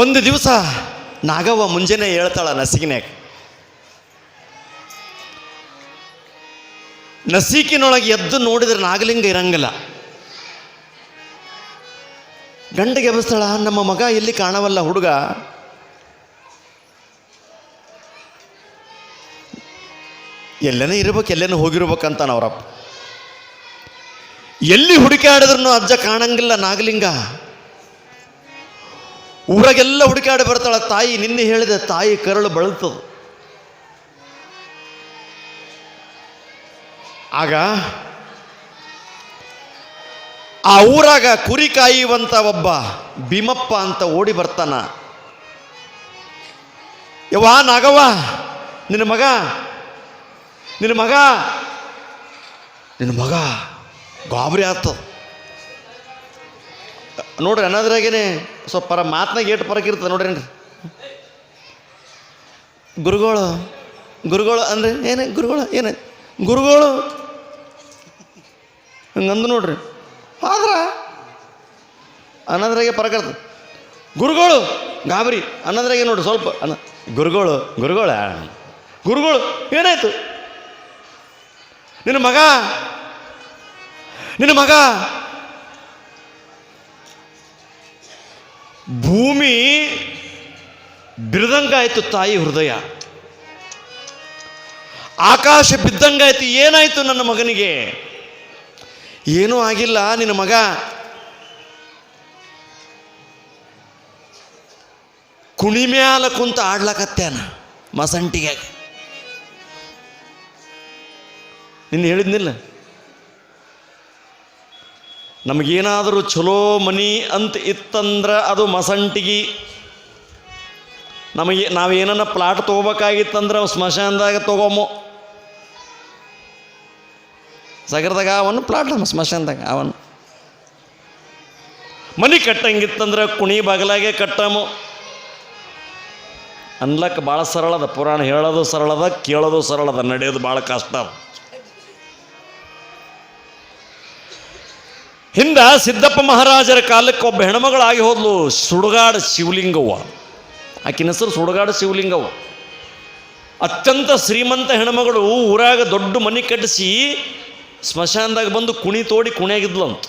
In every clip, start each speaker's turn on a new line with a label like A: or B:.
A: ಒಂದು ದಿವಸ ನಾಗವ್ವ ಮುಂಜಾನೆ ಹೇಳ್ತಾಳ ನಸಿಗಿನ್ಯಾಗ ನಸಿಕಿನೊಳಗೆ ಎದ್ದು ನೋಡಿದ್ರೆ ನಾಗಲಿಂಗ ಇರಂಗಿಲ್ಲ. ಗಂಡಗೆ ಎಬ್ಬಿಸ್ತಾಳ ನಮ್ಮ ಮಗ ಎಲ್ಲಿ ಕಾಣವಲ್ಲ ಹುಡುಗ. ಎಲ್ಲನೇ ಇರ್ಬೇಕು, ಎಲ್ಲೇನೋ ಹೋಗಿರ್ಬೇಕಂತ ಅವರಪ್ಪ ಎಲ್ಲಿ ಹುಡುಕಾಡಿದ್ರು ಅಜ್ಜ ಕಾಣಂಗಿಲ್ಲ ನಾಗಲಿಂಗ. ಊರಾಗೆಲ್ಲ ಹುಡುಕಾಡಿ ಬರ್ತಾಳೆ, ತಾಯಿ ನಿನ್ನೆ ಹೇಳಿದ ತಾಯಿ ಕರಳು ಬಳಲ್ತದ. ಆಗ ಆ ಊರಾಗ ಕುರಿ ಕಾಯುವಂತ ಒಬ್ಬ ಭೀಮಪ್ಪ ಅಂತ ಓಡಿ ಬರ್ತಾನ. ಯವಾ ನಾಗವ್ವ, ನಿನ್ನ ಮಗ ನಿನ್ನ ಮಗ ನಿನ್ನ ಮಗ ಗಾಬರಿ ಆಗ್ತದ. ನೋಡ್ರಿ ಅನ್ನೋದ್ರಾಗೇನೆ ಸ್ವಲ್ಪ ಪರ ಮಾತನಾಗ ಏಟು ಪರಕ್ ಇರ್ತದೆ ನೋಡ್ರಿ ಗುರುಗಳು ಗುರುಗಳು ಅಂದ್ರೆ ಏನು ಗುರುಗಳು ಏನು ಗುರುಗಳು. ಹಂಗಂದು ನೋಡ್ರಿ. ಆದ್ರೆ ಅನ್ನೋದ್ರಾಗೆ ಪರಕ್ ಇರ್ತದೆ. ಗುರುಗಳು, ಗಾಬರಿ ಅನ್ನೋದ್ರಾಗೆ ನೋಡ್ರಿ ಸ್ವಲ್ಪ ಅನ್ನ ಗುರುಗಳು, ಗುರುಗಳ, ಗುರುಗಳು, ಏನಾಯ್ತು? ನಿನ್ನ ಮಗ ನಿನ್ನ ಮಗ ಭೂಮಿ ಬಿರದಂಗಾಯ್ತು ತಾಯಿ ಹೃದಯ. ಆಕಾಶ ಬಿದ್ದಂಗಾಯ್ತು ಏನಾಯಿತು ನನ್ನ ಮಗನಿಗೆ? ಏನೂ ಆಗಿಲ್ಲ ನಿನ್ನ ಮಗ. ಕುಣಿ ಮ್ಯಾಲ ಕುಂತ ಆಡ್ಲಕತ್ಯಾನ ಮಸಂಟಿಗೆ. ನಿನ್ನ ಹೇಳಿದ್ನಿಲ್ಲ? ನಮಗೇನಾದರೂ ಚಲೋ ಮನಿ ಅಂತ ಇತ್ತಂದ್ರೆ ಅದು ಮಸಂಟಿಗಿ. ನಮಗೆ ನಾವೇನನ್ನ ಪ್ಲಾಟ್ ತೊಗೋಬೇಕಾಗಿತ್ತಂದ್ರೆ ಸ್ಮಶಾನದಾಗ ತೊಗೊಮು. ಸಾಗರದಾಗ ಅವನು ಪ್ಲಾಟ್ ಸ್ಮಶಾನದಾಗ ಅವನು. ಮನಿ ಕಟ್ಟಂಗಿತ್ತಂದ್ರೆ ಕುಣಿ ಬಾಗಲಾಗೆ ಕಟ್ಟಮು. ಅನ್ಲಕ್ಕೆ ಭಾಳ ಸರಳದ ಪುರಾಣ ಹೇಳೋದು ಸರಳದ ಕೇಳೋದು ಸರಳದ ನಡೆಯೋದು ಭಾಳ ಕಷ್ಟ ಹಿಂದ ಸಿದ್ದಪ್ಪ ಮಹಾರಾಜರ ಕಾಲಕ್ಕೆ ಒಬ್ಬ ಹೆಣ್ಮಗಳಾಗಿ ಹೋದ್ಲು ಸುಡುಗಾಡ ಶಿವಲಿಂಗವ್ವ. ಆಕಿನ ಹೆಸರು ಸುಡುಗಾಡ ಶಿವಲಿಂಗವ್ವ. ಅತ್ಯಂತ ಶ್ರೀಮಂತ ಹೆಣ್ಮಗಳು ಊರಾಗ ದೊಡ್ಡ ಮನೆ ಕಟ್ಟಿಸಿ ಸ್ಮಶಾನದಾಗ ಬಂದು ಕುಣಿ ತೋಡಿ ಕುಣಿಯಾಗಿದ್ಲಂತ.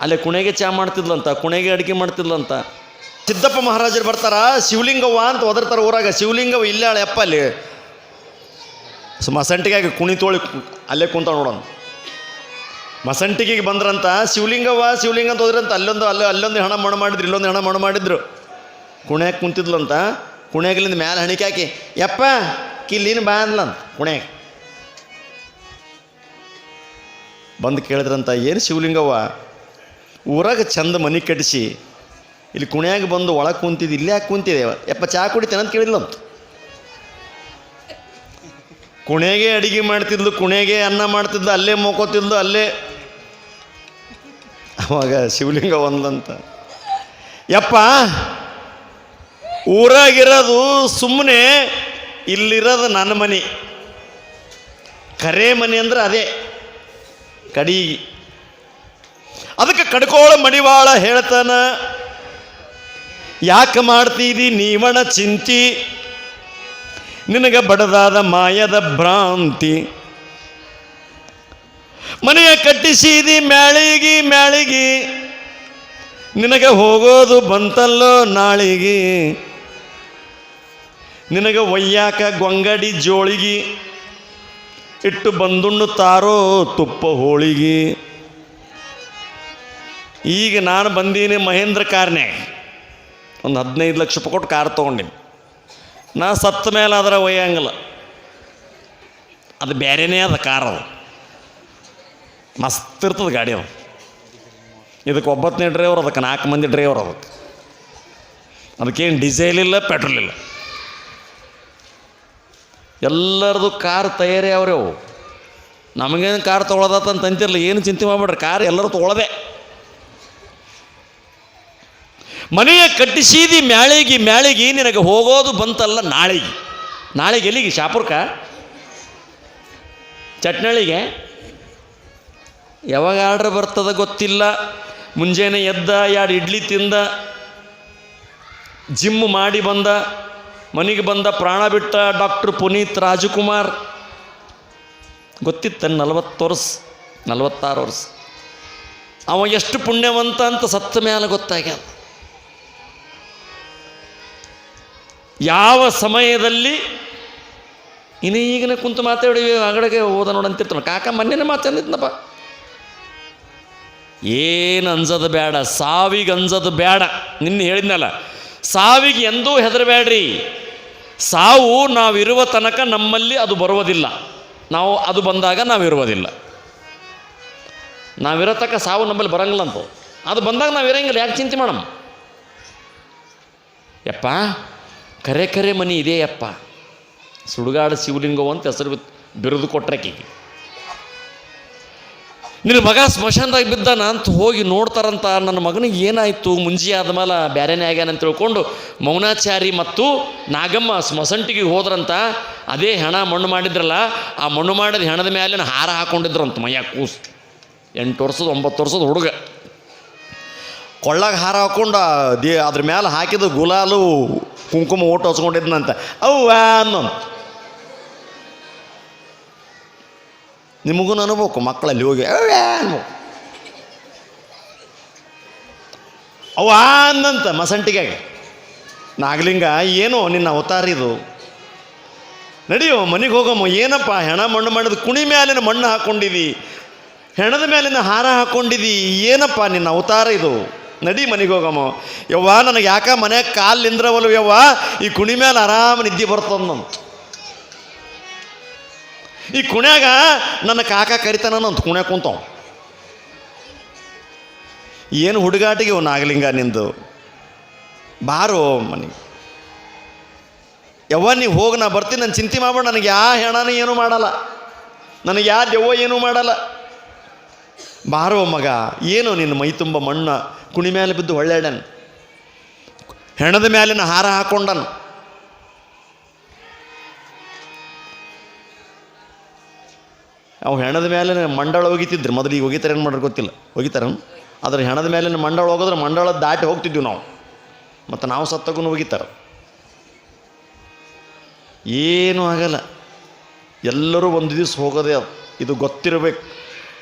A: ಅಲ್ಲೇ ಕುಣೆಗೆ ಚಾ ಮಾಡ್ತಿದ್ಲಂತ ಕುಣೆಗೆ ಅಡುಗೆ ಮಾಡ್ತಿದ್ಲಂತ. ಸಿದ್ದಪ್ಪ ಮಹಾರಾಜರು ಬರ್ತಾರ, ಶಿವಲಿಂಗವ್ವ ಅಂತ ಒದರ್ತಾರ ಊರಾಗ. ಶಿವಲಿಂಗವ್ವ ಇಲ್ಲೇ ಅಪ್ಪ ಅಲ್ಲಿ. ಸುಮ್ಮ ಸಂಟಿಗೆ ಕುಣಿ ತೋಳಿ, ಅಲ್ಲೇ ಕುಂತ ನೋಡೋಣ. ಮಸಂಟಿಗೆಗೆ ಬಂದ್ರಂತ, ಶಿವಲಿಂಗವ್ವ, ಶಿವಲಿಂಗ ಅಂತ ಹೋದ್ರಂತ, ಅಲ್ಲೊಂದು, ಅಲ್ಲೇ, ಅಲ್ಲೊಂದು ಹಣ ಮಣ ಮಾಡಿದ್ರು, ಇಲ್ಲೊಂದು ಹಣ ಮಣ ಮಾಡಿದ್ರು. ಕುಣ್ಯಾಗ ಕುಂತಿದ್ಲಂತ, ಕುಣ್ಯಾಗಲಿಂದ ಮ್ಯಾಲೆ ಹಣಿಕೆ ಹಾಕಿ, ಯಪ್ಪ ಕಿಲ್ಲಿನ ಬಾ ಅಂದ್ಲಂತ, ಕುಣ್ಯಾಗ. ಬಂದು ಕೇಳಿದ್ರಂತ, ಏನು ಶಿವಲಿಂಗವ್ವ, ಊರಾಗ ಚಂದ ಮನೆ ಕಟ್ಟಿಸಿ ಇಲ್ಲಿ ಕುಣ್ಯಾಗ ಬಂದು ಒಳಗೆ ಕುಂತಿದ್ದು, ಇಲ್ಲೇ ಯಾಕೆ ಕುಂತಿದೆ ಯಪ್ಪ, ಚಾ ಕುಡಿತೇನೆ ಅಂತ ಕೇಳಿದ್ಲಂತ. ಕುಣೆಗೆ ಅಡಿಗೆ ಮಾಡ್ತಿದ್ಲು ಕುಣೆಗೆ ಅನ್ನ ಮಾಡ್ತಿದ್ಲು, ಅಲ್ಲೇ ಮೋಕೋತಿದ್ಲು, ಅಲ್ಲೇ ಅವಾಗ ಶಿವಲಿಂಗ ಒಂದಂತ. ಯಪ್ಪ, ಊರಾಗಿರೋದು ಸುಮ್ಮನೆ ಇಲ್ಲಿರೋದು ನನ್ನ ಮನೆ. ಕರೆ ಮನೆ ಅಂದ್ರೆ ಅದೇ ಕಡಿ ಅದಕ್ಕೆ ಕಡ್ಕೋಳ ಮಡಿವಾಳ ಹೇಳ್ತಾನ, ಯಾಕೆ ಮಾಡ್ತೀದಿ ನೀವಣ ಚಿಂತಿ? ನಿನಗೆ ಬಡದಾದ ಮಾಯದ ಭ್ರಾಂತಿ. ಮನೆಯ ಕಟ್ಟಿಸಿದಿ ಮ್ಯಾಳಿಗಿ ಮ್ಯಾಳಿಗಿ, ನಿನಗೆ ಹೋಗೋದು ಬಂತಲ್ಲೋ ನಾಳಿಗಿ. ನಿನಗೆ ಒಯ್ಯಾಕ ಗೊಂಗಡಿ ಜೋಳಿಗಿ, ಇಟ್ಟು ಬಂದುಣ್ಣು ತಾರೋ ತುಪ್ಪ ಹೋಳಿಗಿ. ಈಗ ನಾನು ಬಂದೀನಿ ಮಹೇಂದ್ರ ಕಾರ್ನ್ಯಾಗ. ಒಂದು ಹದಿನೈದು ಲಕ್ಷ ರೂಪಾಯಿ ಕೊಟ್ಟು ಕಾರ್ ತೊಗೊಂಡಿನಿ. ನಾ ಸತ್ತ ಮೇಲೆ ಅದರ ಒಯ್ಯಂಗಿಲ್ಲ. ಅದು ಬೇರೆನೇ ಅದ ಕಾರ್ ಅದು. ಮಸ್ತ್ ಇರ್ತದೆ ಗಾಡಿ ಅದು. ಇದಕ್ಕೆ ಒಬ್ಬತ್ತನೇ ಡ್ರೈವರ್ ಅದಕ್ಕೆ ನಾಲ್ಕು ಮಂದಿ ಡ್ರೈವರ್ ಅದಕ್ಕೆ. ಅದಕ್ಕೇನು ಡೀಸೆಲ್ ಇಲ್ಲ ಪೆಟ್ರೋಲ್ ಇಲ್ಲ. ಎಲ್ಲರದು ಕಾರ್ ತಯಾರಿ ಅವ್ರೆ ಅವು. ನಮಗೇನು ಕಾರ್ ತೊಗೊಳದತ್ತಂತ ಅಂತಿರಲಿಲ್ಲ ಏನು ಚಿಂತೆ ಮಾಡಿಬಿಡ್ರಿ ಕಾರ್ ಎಲ್ಲರೂ ತೊಗೊಳದೆ. ಮನೆಯ ಕಟ್ಟಿಸಿದಿ ಮ್ಯಾಳಿಗಿ ಮ್ಯಾಳಿಗಿ ನಿನಗೆ ಹೋಗೋದು ಬಂತಲ್ಲ ನಾಳೆಗೆ. ನಾಳೆಗೆ ಎಲ್ಲಿಗೆ? ಶಾಪುರ್ಕ ಚಟ್ನಳ್ಳಿಗೆ? ಯಾವಾಗ ಆರ್ಡ್ರ್ ಬರ್ತದ ಗೊತ್ತಿಲ್ಲ. ಮುಂಜಾನೆ ಎದ್ದ, ಎರಡು ಇಡ್ಲಿ ತಿಂದ, ಜಿಮ್ ಮಾಡಿ ಬಂದ, ಮನೆಗೆ ಬಂದ ಪ್ರಾಣ ಬಿಟ್ಟ ಡಾಕ್ಟರ್ ಪುನೀತ್ ರಾಜಕುಮಾರ್. ಗೊತ್ತಿತ್ತ ನಲವತ್ತು ವರ್ಷ, ನಲವತ್ತಾರು ವರ್ಷ. ಅವ ಎಷ್ಟು ಪುಣ್ಯವಂತ ಅಂತ ಸತ್ತ ಮೇಲೆ ಗೊತ್ತಾಗ್ಯದ. ಯಾವ ಸಮಯದಲ್ಲಿ ಇನ್ನು ಈಗಿನ ಕುಂತು ಮಾತಾಡಿವಿ ಆಗಡೆಗೆ ಹೋದ ನೋಡಂತಿರ್ತಾನೆ ಕಾಕ ಮೊನ್ನೆನೇ ಮಾತಾಡಿದ್ನಪ್ಪ ಏನು ಅನ್ಸೋದು ಬೇಡ ಸಾವಿಗೆ ಅನ್ಸೋದು ಬೇಡ ನಿನ್ನೆ ಹೇಳಿದ್ನಲ್ಲ, ಸಾವಿಗೆ ಎಂದೂ ಹೆದರಬೇಡ್ರಿ. ಸಾವು ನಾವಿರುವ ತನಕ ನಮ್ಮಲ್ಲಿ ಅದು ಬರುವುದಿಲ್ಲ. ನಾವು ಅದು ಬಂದಾಗ ನಾವಿರುವುದಿಲ್ಲ. ನಾವಿರೋ ತನಕ ಸಾವು ನಮ್ಮಲ್ಲಿ ಬರಂಗಿಲ್ಲ ಅಂತ. ಅದು ಬಂದಾಗ ನಾವು ಇರಂಗಿಲ್ಲ ಯಾಕೆ ಚಿಂತೆ ಮಾಡಮ್ಮ ಯಪ್ಪ, ಕರೆ ಕರೆ ಮನಿ ಇದೆಯಪ್ಪ. ಸುಡುಗಾಡು ಶಿವಲಿಂಗವು ಅಂತ ಹೆಸರು ಬಿರುದು ಬಿರುದು ಕೊಟ್ರಕೀಗೆ ನಿನ್ನ ಮಗ ಸ್ಮಶಾನದಾಗ ಬಿದ್ದಾನ ಅಂತ ಹೋಗಿ ನೋಡ್ತಾರಂತ ನನ್ನ ಮಗನಿಗೆ ಏನಾಯಿತು? ಮುಂಜಿ ಆದ್ಮೇಲೆ ಬ್ಯಾರೆನೇ ಆಗ್ಯಾನ ಅಂತ ತಿಳ್ಕೊಂಡು ಮೌನಾಚಾರಿ ಮತ್ತು ನಾಗಮ್ಮ ಸ್ಮಸಂಟಿಗೆ ಹೋದ್ರಂತ ಅದೇ ಹೆಣ ಮಣ್ಣು ಮಾಡಿದ್ರಲ್ಲ, ಆ ಮಣ್ಣು ಮಾಡಿದ ಹೆಣದ ಮೇಲೆ ಹಾರ ಹಾಕೊಂಡಿದ್ರಂತ ಮಯ್ಯ ಕೂಸ್. ಎಂಟು ವರ್ಷದ, ಒಂಬತ್ತು ವರ್ಷದ ಹುಡುಗ. ಕೊಳ್ಳಾಗ ಹಾರ ಹಾಕೊಂಡು ದೇ ಅದ್ರ ಮೇಲೆ ಹಾಕಿದ ಗುಲಾಲು ಕುಂಕುಮ ಓಟ್ ಹಚ್ಕೊಂಡಿದ್ನಂತ. ಅವ್ವಾ ಅನ್ನೋಂತ ನಿಮಗೂ ಅನ್ಬೇಕು, ಮಕ್ಕಳಲ್ಲಿ ಹೋಗಿ ಅನ್ಬೇಕು. ಅವ್ವ ಅಂದಂತ ಮಸಂಟಿಗೆ ನಾಗಲಿಂಗ, ಏನೋ ನಿನ್ನ ಅವತಾರ ಇದು. ನಡೆಯೋ, ಮನೆಗೆ ಹೋಗಮ್ಮ, ಏನಪ್ಪ, ಹೆಣ ಮಣ್ಣು ಮಾಡಿದ ಕುಣಿ ಮೇಲಿನ ಮಣ್ಣು ಹಾಕ್ಕೊಂಡಿದಿ ಹೆಣದ ಮೇಲಿನ ಹಾರ ಹಾಕ್ಕೊಂಡಿದಿ ಏನಪ್ಪ ನಿನ್ನ ಅವತಾರ ಇದು? ನಡಿ ಮನೆಗೆ ಹೋಗಮ್ಮ. ಯವ್ವ, ನನಗೆ ಯಾಕ ಮನೆ ಕಾಲು ನಿಂದ್ರವಲ್ವ ಯವ್ವ ಈ ಕುಣಿ ಮೇಲೆ ಆರಾಮ ನಿದ್ದೆ ಬರ್ತದಂತ ಈ ಕುಣ್ಯಾಗ ನನ್ನ ಕಾಕ ಕರಿತಾನ ಅಂತ ಕುಣ್ಯಾಗ ಕುಂತಾವ ಏನು ಹುಡುಗಾಟಿಗೆ ಅವ್ನು ನಾಗಲಿಂಗ ನಿಂದು? ಬಾರೋ ಮನೆ. ಯವ್ವ ನೀವು ಹೋಗಿ, ನಾ ಬರ್ತೀನಿ, ನಾನು ಚಿಂತೆ ಮಾಡ್ಬೇಡ, ನನಗೆ ಯಾ ಹೆಣನೂ ಏನೂ ಮಾಡಲ್ಲ. ನನಗೆ ಯಾ ದೆವ್ವ ಏನೂ ಮಾಡಲ್ಲ. ಬಾರೋ ಮಗ, ಏನು ನಿನ್ನ ಮೈ ತುಂಬ ಮಣ್ಣ, ಕುಣಿ ಮೇಲೆ ಬಿದ್ದು ಹೊಳ್ಳ್ಯಾಡನ್ ಹೆಣದ ಮೇಲಿನ ಹಾರ ಹಾಕೊಂಡನು. ಅವು ಹೆಣದ ಮೇಲೆ ಮಂಡಳ ಒಗಿತಿದ್ರು. ಮೊದಲು ಈಗ ಒಗಿತಾರೆ ಏನು ಮಾಡ್ರಿ ಗೊತ್ತಿಲ್ಲ. ಒಗಿತಾರ? ಅದ್ರ ಹೆಣದ ಮೇಲಿನ ಮಂಡಳ ಹೋಗಿದ್ರೆ ಮಂಡಳ ದಾಟಿ ಹೋಗ್ತಿದ್ವಿ ನಾವು. ಮತ್ತು ನಾವು ಸತ್ತಗೂ ಒಗಿತಾರೆ. ಏನೂ ಆಗಲ್ಲ. ಎಲ್ಲರೂ ಒಂದು ದಿವಸ ಹೋಗೋದೇ ಅದು. ಇದು ಗೊತ್ತಿರಬೇಕು.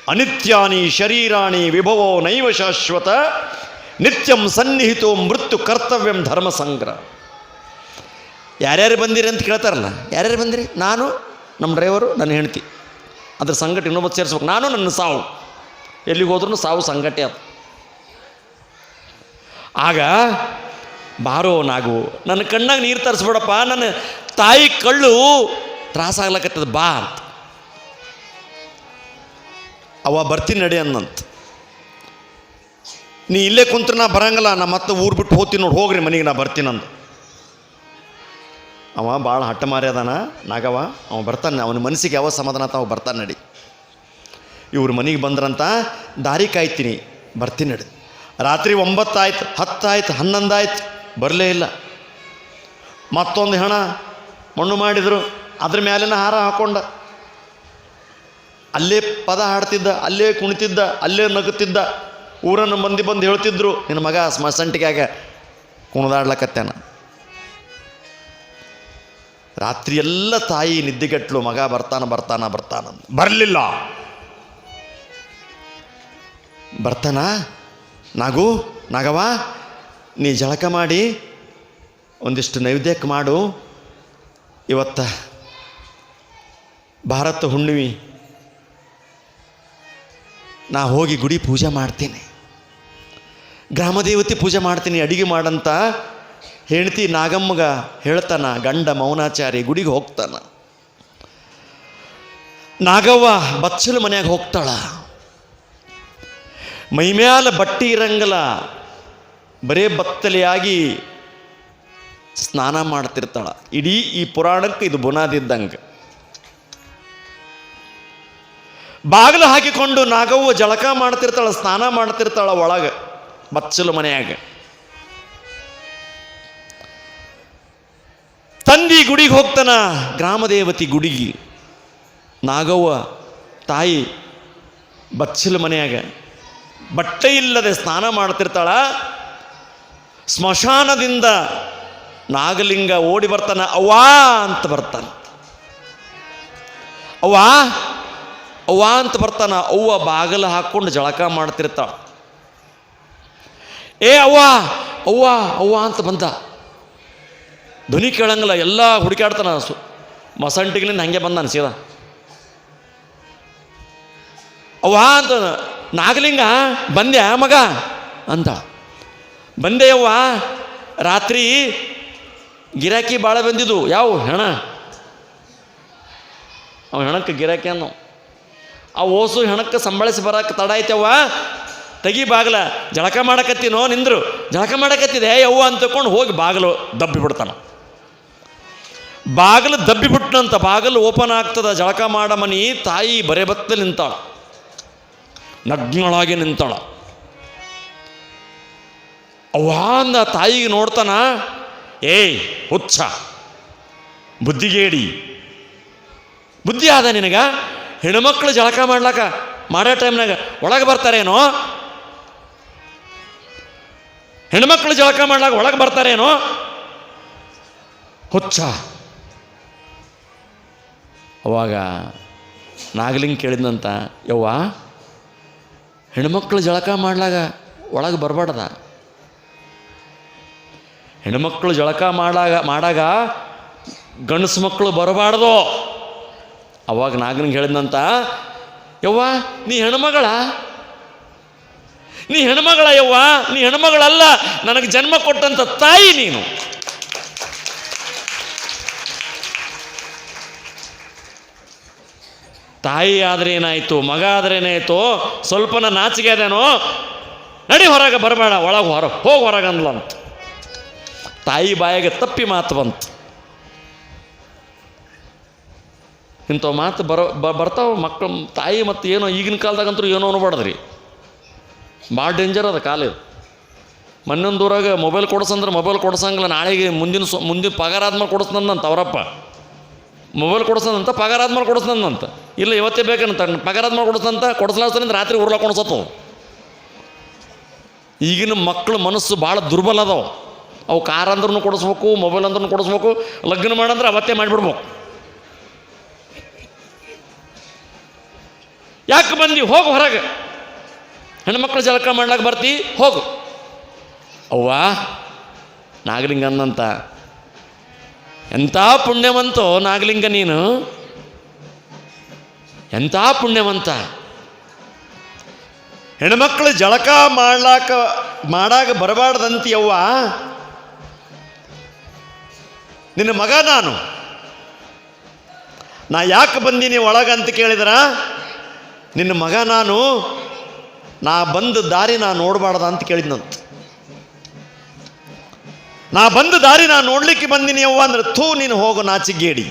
A: ಅನಿತ್ಯಾನಿ ಶರೀರಾಣಿ ವಿಭವೋ ನೈವ ಶಾಶ್ವತ. ನಿತ್ಯಂ ಸನ್ನಿಹಿತೋ ಮೃತ್ಯು ಕರ್ತವ್ಯಂ ಧರ್ಮ ಸಂಗ್ರಹ. ಯಾರ್ಯಾರು ಬಂದಿರಿ ಅಂತ ಕೇಳ್ತಾರಲ್ಲ? ಯಾರ್ಯಾರು ಬಂದಿರಿ? ನಾನು, ನಮ್ಮ ಡ್ರೈವರು ನನ್ನ ಹೆಂಡತಿ. ಅದ್ರ ಸಂಗಟ ಇನ್ನೊಬ್ಬ ಸೇರಿಸ್ಬೇಕು. ನಾನು ನನ್ನ ಸಾವು. ಎಲ್ಲಿಗೆ ಹೋದ್ರೂ ಸಾವು ಸಂಘಟೆ ಅದು. ಆಗ ಬಾರೋ ನಾಗು, ನನ್ನ ಕಣ್ಣಾಗ ನೀರು ತರಿಸ್ಬಿಡಪ್ಪ, ನನ್ನ ತಾಯಿ ಕಳ್ಳು ತ್ರಾಸಾಗ್ಲಕತ್ತದ ಬಾ ಅಂತ. ಅವ ಬರ್ತೀನಿ ನಡಿ ಅನ್ನಂತ. ನೀ ಇಲ್ಲೇ ಕುಂತ್ರೆ ನಾ ಬರಂಗಿಲ್ಲ, ನಾ ಮತ್ತೆ ಊರು ಬಿಟ್ಟು ಹೋಗ್ತೀನಿ ನೋಡಿ, ಹೋಗ್ರಿ ಮನೆಗೆ ನಾ ಬರ್ತೀನಂದು ಅವ ಭಾಳ ಹಟ್ಟ ಮಾರಿ ಅದಾನ ನಾಗವ ಅವ ಬರ್ತಾನೆ, ಅವನ ಮನಸ್ಸಿಗೆ ಯಾವ ಸಮಾಧಾನ ಆತ, ಅವ ಬರ್ತಾನೆ ನಡಿ. ಇವ್ರ ಮನೆಗೆ ಬಂದ್ರಂತ, ದಾರಿ ಕಾಯ್ತೀನಿ, ಬರ್ತೀನಿ ನಡಿ. ರಾತ್ರಿ ಒಂಬತ್ತಾಯ್ತು ಹತ್ತಾಯ್ತು ಹನ್ನೊಂದಾಯ್ತು ಬರಲೇ ಇಲ್ಲ. ಮತ್ತೊಂದು ಹೆಣ ಮಣ್ಣು ಮಾಡಿದರು, ಅದ್ರ ಮೇಲಿನ ಹಾರ ಹಾಕೊಂಡ. ಅಲ್ಲೇ ಪದ ಹಾಡ್ತಿದ್ದ, ಅಲ್ಲೇ ಕುಣಿತಿದ್ದ, ಅಲ್ಲೇ ನಗುತ್ತಿದ್ದ. ಊರನ್ನು ಮಂದಿ ಬಂದು ಹೇಳ್ತಿದ್ರು ನಿನ್ನ ಮಗ ಸ್ಮಶಂಟಿಗ್ಯಾಗ ಕುಣಿದಾಡ್ಲಕತ್ತಾನ. ರಾತ್ರಿ ಎಲ್ಲ ತಾಯಿ ನಿದ್ದೆಗೆಟ್ಲು ಮಗ ಬರ್ತಾನ ಬರ್ತಾನ ಬರ್ತಾನ ಬರಲಿಲ್ಲ. ಬರ್ತಾನ? ನಾಗು ನಾಗವ ನೀ ಜಳಕ ಮಾಡಿ ಒಂದಿಷ್ಟು ನೈವೇದ್ಯಕ್ಕೆ ಮಾಡು. ಇವತ್ತ ಭಾರತ ಹುಣ್ಣಿಮೆ. ನಾ ಹೋಗಿ ಗುಡಿ ಪೂಜೆ ಮಾಡ್ತೀನಿ. ಗ್ರಾಮದೇವತೆ ಪೂಜೆ ಮಾಡ್ತೀನಿ ಅಡಿಗೆ ಮಾಡಂತ ಹೆಂಡ್ತಿ ನಾಗಮ್ಮಗ ಹೇಳ್ತಾನ, ಗಂಡ ಮೌನಾಚಾರಿ ಗುಡಿಗೆ ಹೋಗ್ತಾನ. ನಾಗವ್ವ ಬಚ್ಚಲು ಮನೆಯಾಗ ಹೋಗ್ತಾಳ. ಮೈಮ್ಯಾಲ ಬಟ್ಟಿ ಇರಂಗಲ್ಲ ಬರೇ ಬತ್ತಲೆಯಾಗಿ ಸ್ನಾನ ಮಾಡ್ತಿರ್ತಾಳ. ಇಡೀ ಈ ಪುರಾಣಕ್ಕೆ ಇದು ಬುನಾದಿದ್ದಂಗೆ ಬಾಗಿಲು ಹಾಕಿಕೊಂಡು ನಾಗವ್ವ ಜಳಕ ಮಾಡ್ತಿರ್ತಾಳ, ಸ್ನಾನ ಮಾಡ್ತಿರ್ತಾಳ ಒಳಗೆ, ಬಚ್ಚಲು ಮನೆಯಾಗ. ತಂದಿ ಗುಡಿಗೆ ಹೋಗ್ತಾನ, ಗ್ರಾಮದೇವತಿ ಗುಡಿಗೆ. ನಾಗವ್ವ ತಾಯಿ ಬಚ್ಚಲ ಮನೆಯಾಗ, ಬಟ್ಟೆ ಇಲ್ಲದೆ ಸ್ನಾನ ಮಾಡ್ತಿರ್ತಾಳ, ಸ್ಮಶಾನದಿಂದ ನಾಗಲಿಂಗ ಓಡಿ ಬರ್ತಾನ, ಅವ್ವಾ ಅಂತ ಬರ್ತಾನ. ಅವ್ವಾ, ಅವ್ವ ಅಂತ ಬರ್ತಾನ, ಅವ್ವ ಬಾಗಲ ಹಾಕ್ಕೊಂಡು ಜಳಕ ಮಾಡ್ತಿರ್ತಾಳ. ಏ ಅವ್ವ ಅವ್ವ ಅವ್ವ ಅಂತ ಬಂದ. ಧ್ವನಿ ಕೇಳಂಗಿಲ್ಲ, ಎಲ್ಲ ಹುಡುಕಾಡ್ತಾನ ಸು, ಮಸಂಟಿಗಿನಿಂದ ಹಂಗೆ ಬಂದಾನ ಸೀದಾ. ಅವ್ವ ಅಂತ ನಾಗಲಿಂಗ, ಬಂದ್ಯಾ ಮಗ? ಅಂತ. ಬಂದೆ ಅವ್ವ, ರಾತ್ರಿ ಗಿರಾಕಿ ಭಾಳ ಬಂದಿದ್ದು, ಯಾವ ಹೆಣ? ಅವ ಹೆಣಕ್ಕೆ ಗಿರಾಕಿ ಅನ್ನೋ. ಆ ಓಸು ಹೆಣಕ್ಕೆ ಸಂಬಳಿಸಿ ಬರಕ್ಕೆ ತಡ ಐತೆವ್ವ ತೆಗಿ ಬಾಗ್ಲ, ಜಳಕ ಮಾಡಕತ್ತಿನೋ ನಿಂದ್ರು. ಜಳಕ ಮಾಡಕತ್ತಿದೆ ಯವ್ವ ಅಂತಕೊಂಡು ಹೋಗಿ ಬಾಗಿಲು ದಬ್ಬಿ ಬಿಡ್ತಾನ ಬಾಗಿಲು ದಬ್ಬಿ ಬಿಟ್ಟನಂತ ಬಾಗಿಲು ಓಪನ್ ಆಗ್ತದ, ಜಳಕ ಮಾಡ ಮನಿ, ತಾಯಿ ಬರೆ ಬತ್ತಲ್ಲಿ ನಿಂತಾಳ. ನಗ್ನೊಳಗೆ ನಿಂತಾಳ. ಅವಾಂದ ಅಂದ ತಾಯಿಗೆ ನೋಡ್ತಾನ, ಏಯ್, ಹುಚ್ಚ, ಬುದ್ಧಿಗೇಡಿ. ಬುದ್ಧಿ ಆದ ನಿನಗ? ಹೆಣ್ಮಕ್ಳು ಜಳಕ ಮಾಡ್ಲಾಕ, ಮಾಡೋ ಟೈಮ್ನಾಗ ಒಳಗೆ ಬರ್ತಾರೇನೋ? ಹೆಣ್ಮಕ್ಳು ಜಳಕ ಮಾಡ್ಲಾಕ ಒಳಗೆ ಬರ್ತಾರೇನೋ? ಹುಚ್ಚ ಅವಾಗ ನಾಗಲಿಂಗ್ ಕೇಳಿದ್ನಂತ, ಯವ್ವ, ಹೆಣ್ಮಕ್ಳು ಜಳಕ ಮಾಡ್ಲಾಗ ಒಳಗೆ ಬರಬಾರ್ದ? ಹೆಣ್ಮಕ್ಳು ಜಳಕ ಮಾಡಾಗ ಮಾಡಾಗ ಗಂಡಸು ಮಕ್ಕಳು ಬರಬಾರ್ದು? ಅವಾಗ ನಾಗನಿಗೆ ಹೇಳಿದಂತ ಯವ್ವ, ನೀ ಹೆಣ್ಮಗಳ? ನೀ ಹೆಣ್ಮಗಳ ಯವ್ವ, ನೀ ಹೆಣ್ಮಗಳಲ್ಲ, ನನಗೆ ಜನ್ಮ ಕೊಟ್ಟಂತ ತಾಯಿ ನೀನು. ತಾಯಿ ಆದ್ರೆ ಏನಾಯ್ತು, ಮಗ ಆದ್ರೆ ಏನಾಯಿತು, ಸ್ವಲ್ಪನ ನಾಚಿಗೆ ಅದೇನೋ, ನಡಿ ಹೊರಗೆ ಬರಬೇಡ, ಒಳಗೆ ಹೊರ, ಹೋಗಿ ಹೊರಗೆ ಅಂದ್ಲಂತ ತಾಯಿ ಬಾಯಿಗೆ ತಪ್ಪಿ ಮಾತು ಬಂತು. ಇಂಥವು ಮಾತು ಬರೋ ಬರ್ತಾವ ಮಕ್ಕಳು ತಾಯಿ ಮತ್ತು ಏನೋ ಈಗಿನ ಕಾಲದಾಗಂತೂ ಏನೋ ಅನ್ಬಾರ್ದ್ರಿ. ಭಾಳ ಡೇಂಜರ್ ಅದ ಕಾಲ ಇದು. ಮೊನ್ನೊಂದು ಮೊಬೈಲ್ ಕೊಡ್ಸಂದ್ರೆ ಮೊಬೈಲ್ ಕೊಡ್ಸಂಗಿಲ್ಲ, ನಾಳೆಗೆ ಮುಂದಿನ ಸೊ, ಮುಂದಿನ ಪಗಾರ ಆದ್ಮೇಲೆ ಕೊಡಿಸ್ನಂದಂತ ಅವರಪ್ಪ. ಮೊಬೈಲ್ ಕೊಡಿಸ್ತಂತ ಪಗಾರ ಆದ್ಮೇಲೆ ಕೊಡಿಸ್ತಂತ ಇಲ್ಲ, ಇವತ್ತೇ ಬೇಕಂತ ಪಗಾರ ಆದ್ಮೇಲೆ ಕೊಡಿಸ್ನಂತ ಕೊಡಿಸ್ಲಾರ್ಸಂದ್ರೆ ರಾತ್ರಿ ಉರ್ಲ ಕೊಡಿಸತ್ತು ಈಗಿನ ಮಕ್ಕಳ ಮನಸ್ಸು ಭಾಳ ದುರ್ಬಲ ಅದಾವ. ಅವು ಕಾರ್ ಅಂದ್ರೂ ಕೊಡಿಸ್ಬೇಕು, ಮೊಬೈಲ್ ಅಂದ್ರೂ ಕೊಡಿಸ್ಬೇಕು, ಲಗ್ನ ಮಾಡಂದ್ರೆ ಅವತ್ತೇ ಮಾಡಿಬಿಡ್ಬೇಕು. ಯಾಕೆ ಬಂದಿ? ಹೋಗು ಹೊರಗೆ. ಹೆಣ್ಮಕ್ಳು ಜಲಕ ಮಾಡ್ಲಾಕ ಬರ್ತಿ, ಹೋಗು. ಅವ್ವ ನಾಗಲಿಂಗ ಅಂದಂತ ಎಂಥ ಪುಣ್ಯವಂತೋ ನಾಗಲಿಂಗ ನೀನು? ಎಂಥ ಪುಣ್ಯವಂತ? ಹೆಣ್ಮಕ್ಳು ಜಳಕ ಮಾಡ್ಲಾಕ ಮಾಡಾಕ ಬರಬಾರ್ದಂತೀಯವ್ವ. ನಿನ್ನ ಮಗ ನಾನು. ನಾ ಯಾಕೆ ಬಂದೀನಿ ಒಳಗೆ ಅಂತ ಕೇಳಿದ್ರ? ನಿನ್ನ ಮಗ ನಾನು. ನಾ ಬಂದ ದಾರಿ ನಾ ನೋಡಬಾರ್ದ ಅಂತ ಕೇಳಿದ್ನಂತ. ನಾ ಬಂದ ದಾರಿ ನಾ ನೋಡ್ಲಿಕ್ಕೆ ಬಂದಿನಿ ಅವ್ವ ಅಂದ್ರೆ ಥೂ, ನೀನು ಹೋಗು ನಾಚಿಗೇಡಿ.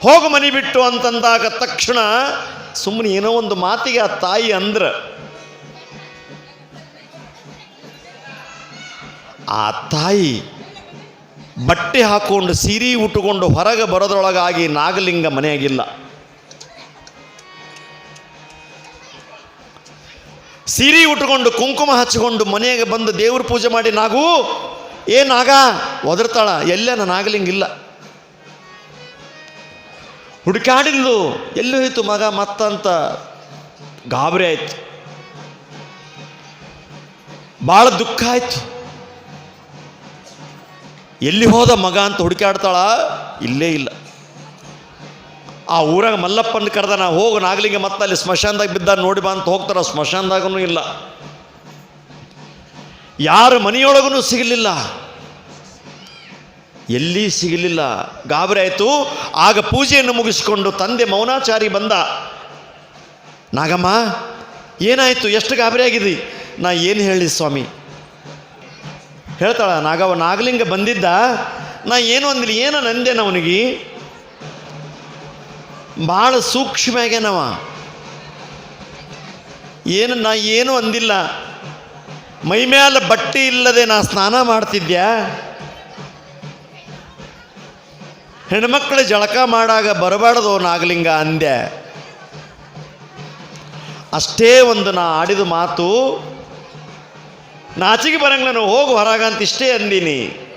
A: ಹೋಗು ಮನಿ ಬಿಟ್ಟು ಅಂತಂದಾಗ ತಕ್ಷಣ ಸುಮ್ಮನೆ ಏನೋ ಒಂದು ಮಾತಿಗೆ ಆ ತಾಯಿ ಅಂದ್ರ, ಆ ತಾಯಿ ಬಟ್ಟೆ ಹಾಕೊಂಡು ಸೀರೆ ಉಟ್ಟುಕೊಂಡು ಹೊರಗೆ ಬರೋದ್ರೊಳಗಾಗಿ ನಾಗಲಿಂಗ ಮನೆಯಾಗಿಲ್ಲ. ಸೀರೆ ಉಟ್ಕೊಂಡು ಕುಂಕುಮ ಹಚ್ಚಿಕೊಂಡು ಮನೆಗೆ ಬಂದು ದೇವ್ರ ಪೂಜೆ ಮಾಡಿ ನಾಗು, ಏ ನಾಗ, ಒದರ್ತಾಳ ನಾನು ಆಗಲಿಂಗಿಲ್ಲ. ಹುಡುಕಾಡಿದ್ಲು, ಎಲ್ಲಿ ಹೋಯ್ತು, ಮಗ ಮತ್ತಂತ ಗಾಬರಿ ಆಯ್ತು. ಭಾಳ ದುಃಖ ಆಯ್ತು. ಎಲ್ಲಿ ಹೋದ ಮಗ ಅಂತ ಹುಡುಕಾಡ್ತಾಳ? ಇಲ್ಲೇ ಇಲ್ಲ. ಆ ಊರಾಗ ಮಲ್ಲಪ್ಪನ ಕರೆದ, ನಾ ಹೋಗು ನಾಗಲಿಂಗ ಮತ್ತೆ ಅಲ್ಲಿ ಸ್ಮಶಾನದಾಗ ಬಿದ್ದ ನೋಡಿ ಬಾ ಅಂತ ಹೋಗ್ತಾರ. ಸ್ಮಶಾನದಾಗೂ ಇಲ್ಲ. ಯಾರ ಮನೆಯೊಳಗೂ ಸಿಗಲಿಲ್ಲ. ಎಲ್ಲಿ ಸಿಗಲಿಲ್ಲ? ಗಾಬರಿ ಆಯಿತು. ಆಗ ಪೂಜೆಯನ್ನು ಮುಗಿಸಿಕೊಂಡು ತಂದೆ ಮೌನಾಚಾರಿ ಬಂದ. ನಾಗಮ್ಮ, ಏನಾಯಿತು? ಎಷ್ಟು ಗಾಬರಿ ಆಗಿದ್ರಿ ನಾ ಏನು ಹೇಳಿ ಸ್ವಾಮಿ? ಹೇಳ್ತಾಳ ನಾಗವ ನಾಗಲಿಂಗ ಬಂದಿದ್ದ? ನಾ ಏನು ಅಂದಿಲ್ಲ ಏನು ನಂದೇನ ಅವನಿಗೆ? ಭಾಳ ಸೂಕ್ಷ್ಮ ಆಗ್ಯಾನವ ಏನು ನಾ ಏನು ಅಂದಿಲ್ಲ. ಮೈ ಮೈಮ್ಯಾಲ ಬಟ್ಟೆ ಇಲ್ಲದೆ ನಾ ಸ್ನಾನ ಮಾಡ್ತಿದ್ಯಾ? ಹೆಣ್ಮಕ್ಳು ಜಳಕ ಮಾಡಾಗ ಬರಬಾರ್ದು ನಾಗಲಿಂಗ ಅಂದೆ. ಅಷ್ಟೇ ಒಂದು ನಾ ಆಡಿದ ಮಾತು. ನಾಚಿಗೆ ಬರಂಗ ನಾನು, ಹೋಗು ಹೊರಗಂತ ಇಷ್ಟೇ ಅಂದೀನಿ.